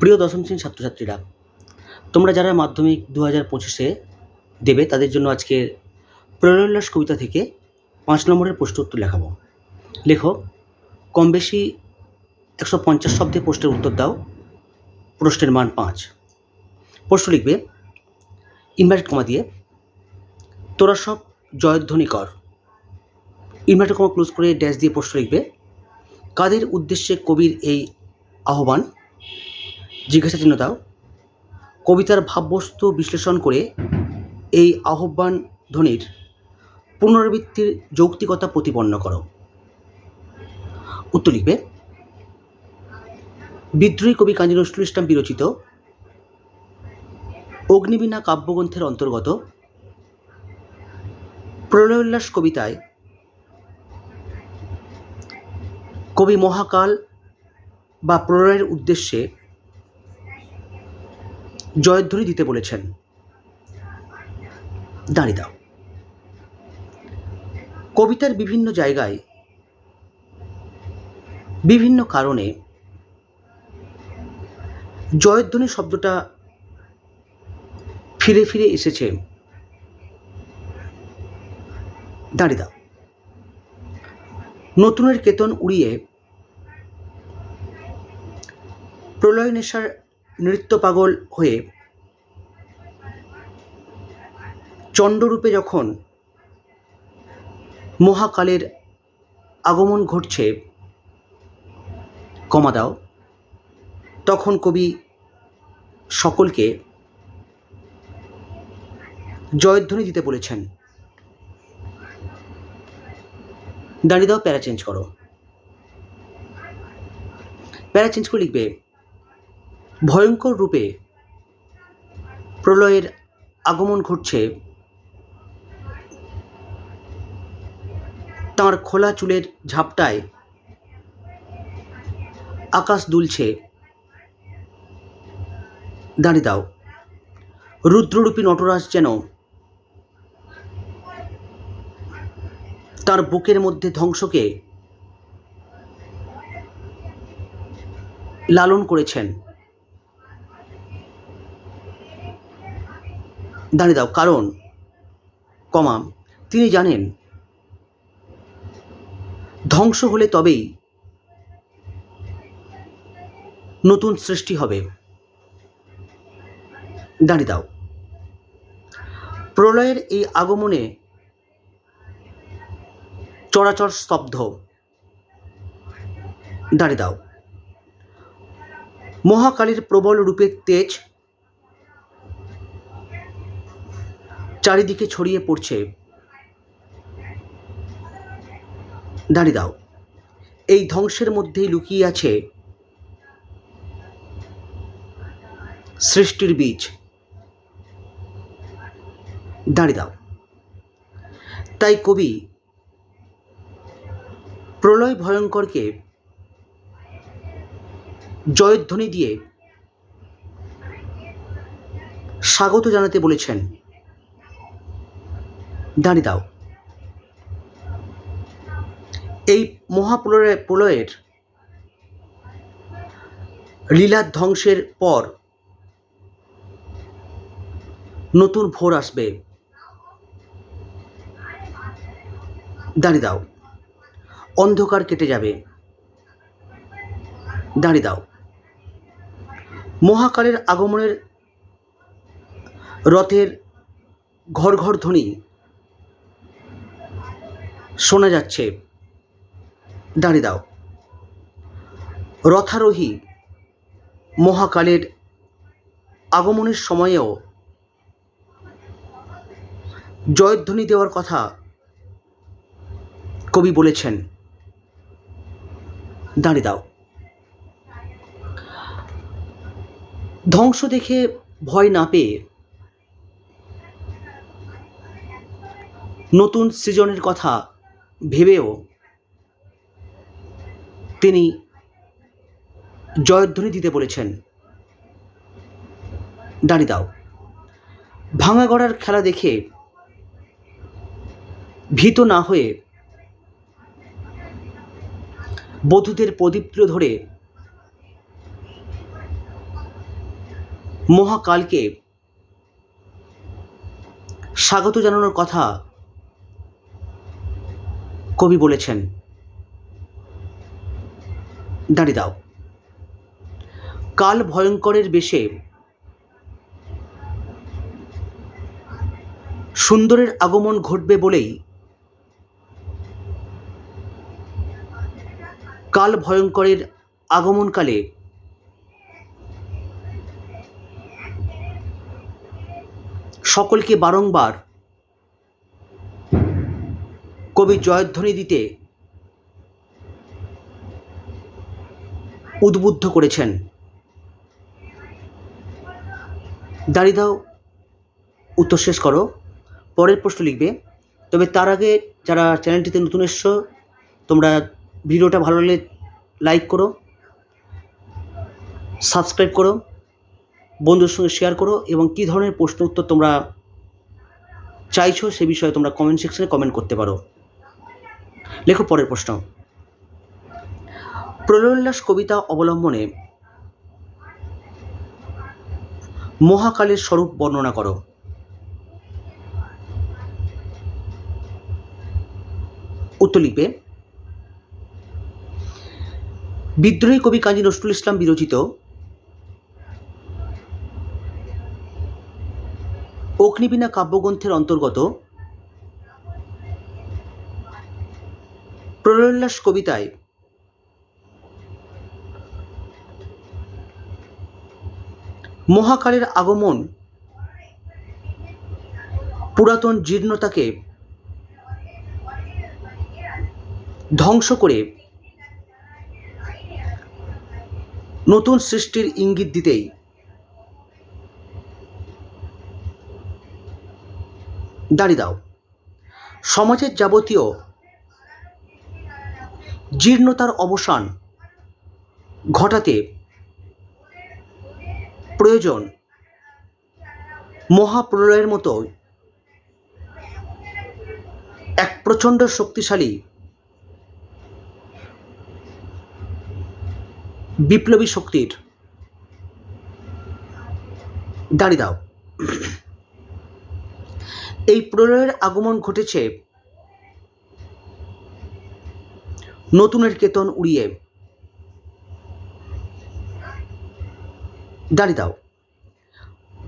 প্রিয় দশম শ্রেণির ছাত্রছাত্রীরা, তোমরা যারা মাধ্যমিক দু হাজার পঁচিশে দেবে, তাদের জন্য আজকে প্রয়োল্লাস কবিতা থেকে পাঁচ নম্বরের প্রশ্ন উত্তর লেখাবো। লেখো, কম বেশি একশো পঞ্চাশ শব্দে প্রশ্নের উত্তর দাও, প্রশ্নের মান পাঁচ। প্রশ্ন লিখবে ইনভার্টেড কমা দিয়ে, তোরা সব জয়ধ্বনি কর। ইনভার্টেড কমা ক্লোজ করে ড্যাশ দিয়ে প্রশ্ন লিখবে, কাদের উদ্দেশ্যে কবির এই আহ্বান? জিজ্ঞাসা চিহ্ন দাও। কবিতার ভাববস্তু বিশ্লেষণ করে এই আহ্বান ধ্বনির পুনরাবৃত্তির যৌক্তিকতা প্রতিপন্ন করো। উত্তর লিখবে, বিদ্রোহী কবি কাজী নজরুল ইসলাম বিরচিত, অগ্নিবীণা কাব্যগ্রন্থের অন্তর্গত, প্রলয়োল্লাস কবিতায় কবি মহাকাল বা প্রলয়ের উদ্দেশ্যে জয়ধ্বনি দিতে বলেছেন। দাঁড়িয়ে দাও। কবিতার বিভিন্ন জায়গায় বিভিন্ন কারণে জয়ধ্বনি শব্দটা ফিরে ফিরে এসেছে। দাঁড়িয়ে দাও। নতুনের কেতন উড়িয়ে প্রলয় নেশার নৃত্য পাগল হয়ে চণ্ডরূপে যখন মহাকালের আগমন ঘটছে কমা দাও, তখন কবি সকলকে জয়ধ্বনি দিতে বলেছেন দাঁড়িয়ে দাও, প্যারা চেঞ্জ করো। প্যারা চেঞ্জ করে লিখবে ভয়ঙ্কর রূপে প্রলয়ের আগমন ঘটছে। তাঁর খোলা চুলের ঝাপটায় আকাশ দুলছে। দাঁড়িয়ে দাও। রুদ্ররূপী নটরাজ যেন তার বুকের মধ্যে ধ্বংসকে লালন করেছেন। দাঁড়িয়ে দাও, কারণ, কমা, তিনি জানেন, ধ্বংস হলে তবেই নতুন সৃষ্টি হবে। দাঁড়িয়ে দাও। প্রলয়ের এই আগমনে চরাচর স্তব্ধ। দাঁড়িয়ে দাও। মহাকালীর প্রবল রূপের তেজ চারিদিকে ছড়িয়ে পড়ছে। দাঁড়িয়ে দাও। এই ধ্বংসের মধ্যেই লুকিয়ে আছে সৃষ্টির বীজ। দাঁড়িয়ে দাও। তাই কবি প্রলয় ভয়ঙ্করকে জয়ধ্বনি দিয়ে স্বাগত জানাতে বলেছেন। দাঁড়িয়ে দাও। এই মহাপ্রলয় প্রলয়ের লীলা ধ্বংসের পর নতুন ভোর আসবে। দাঁড়িয়ে দাও। অন্ধকার কেটে যাবে। দাঁড়িয়ে দাও। মহাকালের আগমনের রথের ঘর ঘর ধ্বনি শোনা যাচ্ছে। দাঁড়িয়ে দাও। রথারোহী মহাকালের আগমনের সময়েও জয়ধ্বনি দেওয়ার কথা কবি বলেছেন। দাঁড়িয়ে দাও। ধ্বংস দেখে ভয় না পেয়ে নতুন সৃজনের কথা ভেবেও তিনি জয়ধ্বনি দিতে বলেছেন। দাঁড়িয়ে দাও। ভাঙা গড়ার খেলা দেখে ভীত না হয়ে বধূদের প্রদীপ্ত ধরে মহাকালকে স্বাগত জানানোর কথা কবি বলেছেন, দাঁড়িয়ে দাও। কাল ভয়ঙ্করের বেশে সুন্দরের আগমন ঘটবে বলেই কাল ভয়ঙ্করের আগমনকালে সকলকে বারংবার কবি জয়ধ্বনি দিতে উদ্বুদ্ধ করেছেন। দাঁড়িয়ে দাও, উত্তর শেষ করো। পরের প্রশ্ন লিখবে, তবে তার আগে যারা চ্যানেলটিতে নতুন এসছো, তোমরা ভিডিওটা ভালো লাগলে লাইক করো, সাবস্ক্রাইব করো বন্ধুর সঙ্গে শেয়ার করো এবং কী ধরনের প্রশ্ন উত্তর তোমরা চাইছো সে বিষয়ে তোমরা কমেন্ট সেকশনে কমেন্ট করতে পারো। লেখো পরের প্রশ্ন। প্রলয়োল্লাস কবিতা অবলম্বনে মহাকালের স্বরূপ বর্ণনা করো। উত্তর লিখবে, বিদ্রোহী কবি কাজী নজরুল ইসলাম বিরচিত অগ্নিবীণা কাব্যগ্রন্থের অন্তর্গত প্রলয়োল্লাস কবিতায় মহাকালের আগমন পুরাতন জীর্ণতাকে ধ্বংস করে নতুন সৃষ্টির ইঙ্গিত দিতেই দাঁড়িয়ে দাও। সমাজের যাবতীয় জীর্ণতার অবসান ঘটাতে প্রয়োজন। মহাপ্রলয়ের মতো এক প্রচণ্ড শক্তিশালী বিপ্লবী শক্তির দাঁড়িয়ে দাও। এই প্রলয়ের আগমন ঘটেছে নতুনের কেতন উড়িয়ে। দাঁড়িয়ে দাও।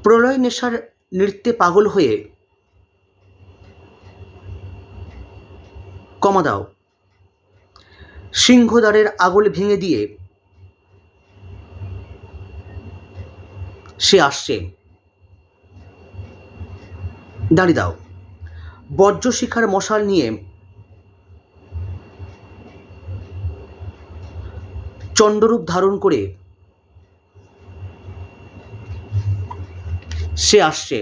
প্রলয় নেশার নৃত্যে পাগল হয়ে কমা দাও। সিংহদ্বারের আগল ভেঙে দিয়ে সে আসছে। দাঁড়িয়ে দাও। বজ্রশিখার মশাল নিয়ে চণ্ডরূপ ধারণ করে সে আসছে।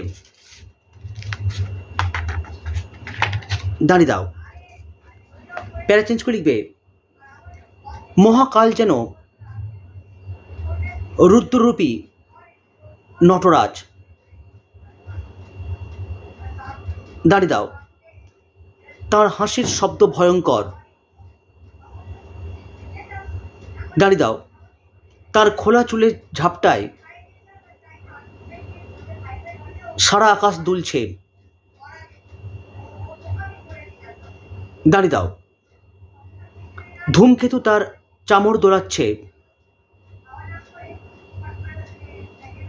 দাঁড়িয়ে দাও। প্যারা চেঞ্জ করে লিখবে, মহাকাল যেন রুদ্ররূপী নটরাজ। দাঁড়িয়ে দাও। তার হাসির শব্দ ভয়ঙ্কর। দাঁড়িয়ে দাও। তার খোলা চুলের ঝাপটায় সারা আকাশ দুলছে। দাঁড়িয়ে দাও। ধূমকেতু তার চামড় দোলাচ্ছে।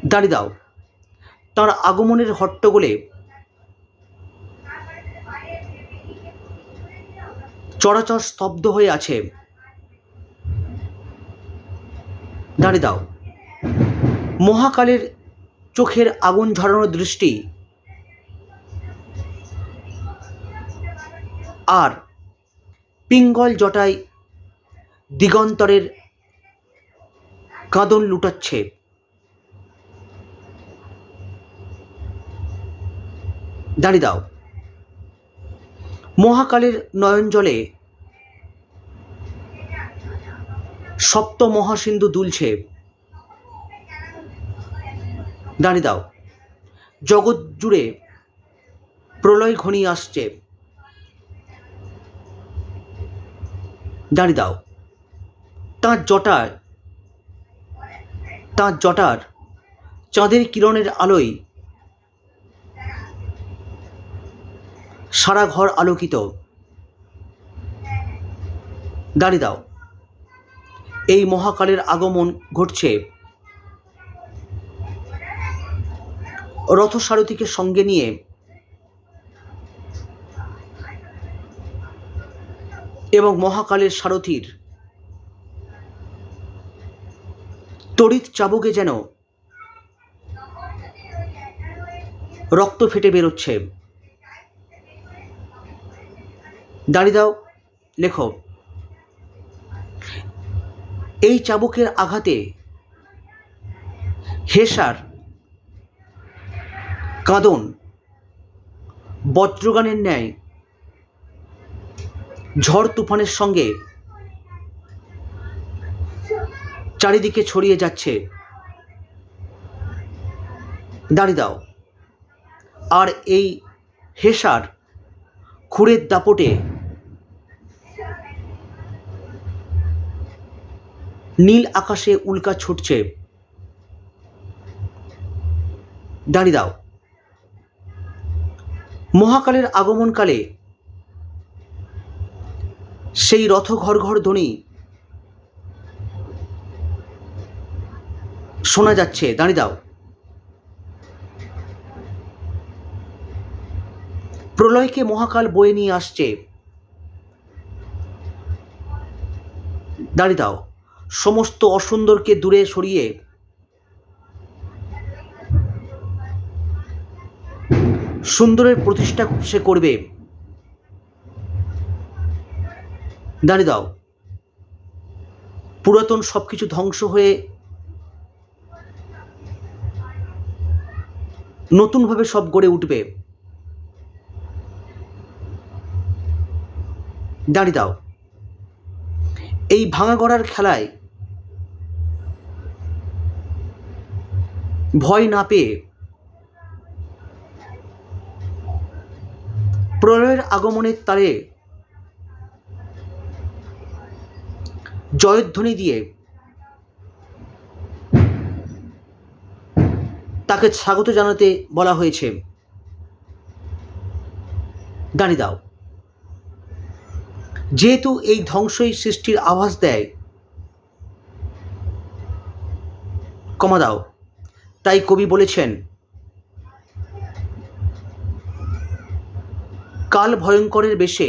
দাঁড়িয়ে দাও। তার আগমনের হট্টগোলে চরাচর স্তব্ধ হয়ে আছে। দাঁড়িয়ে দাও। মহাকালের চোখের আগুন ঝরানোর দৃষ্টি আর পিঙ্গল জটায় দিগন্তরের কাঁদন লুটাচ্ছে। দাঁড়িয়ে দাও। মহাকালের নয়ন জলে সপ্ত মহাসিন্ধু দুলছে। দাঁড়িয়ে দাও। জগৎ জুড়ে প্রলয় ঘনিয়ে আসছে। দাঁড়িয়ে দাও। তাঁর জটার তাঁর জটার চাঁদের কিরণের আলোয় সারা ঘর আলোকিত। দাঁড়িয়ে দাও। এই মহাকালের আগমন ঘটছে। রথসারথীকে সঙ্গে নিয়ে এবং মহাকালের সারথীর তড়িৎ চাবুকে যেন রক্ত ফেটে বেরোচ্ছে। দাঁড়িয়ে দাও, লেখো। এই চাবুকের আঘাতে হেসার, কাঁদন, বজ্রগানের ন্যায়, ঝড় তুফানের সঙ্গে চারিদিকে ছড়িয়ে যাচ্ছে। দাঁড়িয়ে দাও। আর এই হেসার খুঁড়ের দাপটে নীল আকাশে উল্কা ছুটছে। দাঁড়িয়ে দাও। মহাকালের আগমনকালে সেই রথ ঘর ঘর ধ্বনি শোনা যাচ্ছে। দাঁড়িয়ে দাও। প্রলয়কে মহাকাল বয়ে নিয়ে আসছে। দাঁড়িয়ে দাও। সমস্ত অসুন্দরকে দূরে সরিয়ে সুন্দরের প্রতিষ্ঠা সে করবে। দাঁড়িয়ে দাও। পুরাতন সব কিছু ধ্বংস হয়ে নতুনভাবে সব গড়ে উঠবে। দাঁড়িয়ে দাও। এই ভাঙা গড়ার খেলায় ভয় না পেয়ে। প্রলয়ের আগমনের তারে জয়ধ্বনি দিয়ে তাকে স্বাগত জানাতে বলা হয়েছে। দাঁড়িয়ে দাও। যেহেতু এই ধ্বংসই সৃষ্টির আভাস দেয় কমা দাও। তাই কবি বলেছেন, কাল ভয়ঙ্করের বেশে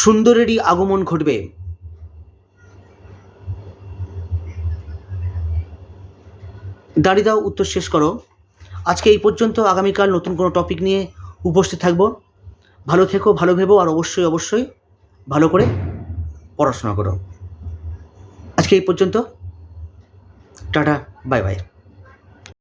সুন্দরেরই আগমন ঘটবে। দাঁড়িয়ে দাও, উত্তর শেষ করো। আজকে এই পর্যন্ত আগামীকাল নতুন কোনো টপিক নিয়ে উপস্থিত থাকব। ভালো থেকো, ভালো ভেবো, আর অবশ্যই অবশ্যই ভালো করে পড়াশোনা করো। আজকে এই পর্যন্ত। Tata bye bye.